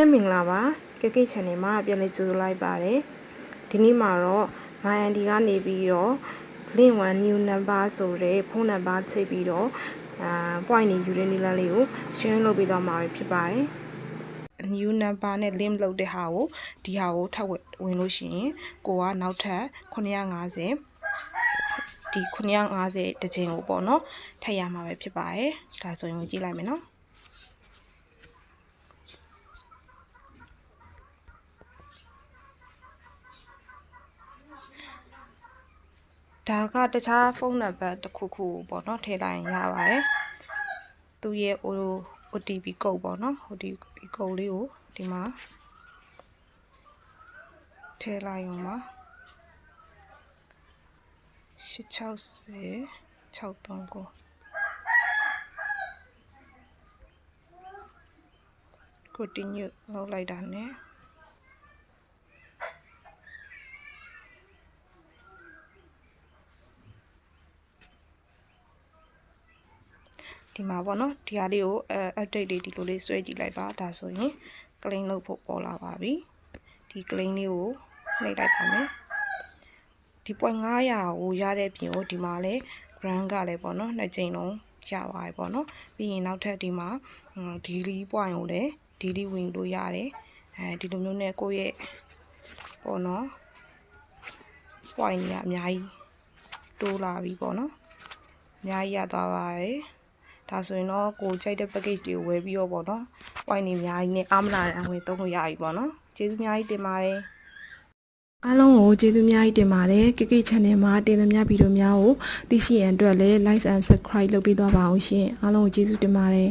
မင်္ဂလာပါကကိတ် channel မှာပြန်လည်ကြိုဆိုလိုက်ပါတယ်ဒီနေ့မှာတော့ MyND ကနေပြီးတော့ link 1 new number ဆိုတဲ့ဖုန်းနံပါတ်ချိန်ပြီးတော့အာ point နေယူတဲ့နည်းလမ်းလေးကို share လုပ်ပေးသွားမှာဖြစ်ပါတယ် new number နဲ့ link လုပ်တဲ့ဟာကိုဒီဟာကိုထပ်ဝင်လို့ရှိရင်ကိုကနောက်ထပ်950ဒီ950တစ်ချိန်ကိုပေါ့နော်ထပ်ရမှာပဲဖြစ်ပါတယ်ဒါဆိုရင်ကိုကြည့်လိုက်မယ်နော် ဒါကတခြားဖုန်းနံပါတ်တစ်ခုခုပေါ့နော်ထည့်လိုက်ရင်ရပါတယ်သူရဲ့ OTP ကုတ်ပေါ့နော် OTP ကုတ်လေးကိုဒီမှာထည့်လိုက်အောင်ပါ860 639 continue လောက်လိုက်တာ ਨੇ ဒီမှာပေါ့နော်ဒီဟာလေးကိုအဲ update လေးဒီလိုလေးဆွဲကြည့်လိုက်ပါဒါဆိုရင် claim လုပ်ဖို့ပေါ်လာပါပြီဒီ claim လေးကိုနှိပ်လိုက်ပါမယ်ဒီ point 900ကိုရတဲ့ပြင်ကိုဒီမှာလဲ grant ကလည်းပေါ့နော်နှစ်ကြိမ်လုံးရပါပြီပေါ့နော်ပြီးရင်နောက်ထပ်ဒီမှာ daily point ကိုလည်း daily ဝင်လို့ရတယ်အဲဒီလိုမျိုးနဲ့ကိုယ့်ရဲ့ပေါ့နော် point ကြီးကအများကြီးတိုးလာပြီပေါ့နော်အများကြီးရသွားပါတယ် ဒါဆိုရင်တော့ကိုကြိုက်တဲ့ package တွေကိုဝယ်ပြီးတော့ပေါ့နော် point တွေအများကြီးနဲ့အားမလာတဲ့အဝယ်သုံးလို့ရပြီပေါ့နော်ကျေးဇူးအများကြီးတင်ပါတယ်အားလုံးကိုကျေးဇူးအများကြီးတင်ပါတယ်ကိကိ channel မှာတင်သမျှဗီဒီယိုများကိုသိရှိရန်အတွက်လည်း like and subscribe လုပ်ပေးသွားပါအောင်ရှင်အားလုံးကိုကျေးဇူးတင်ပါတယ်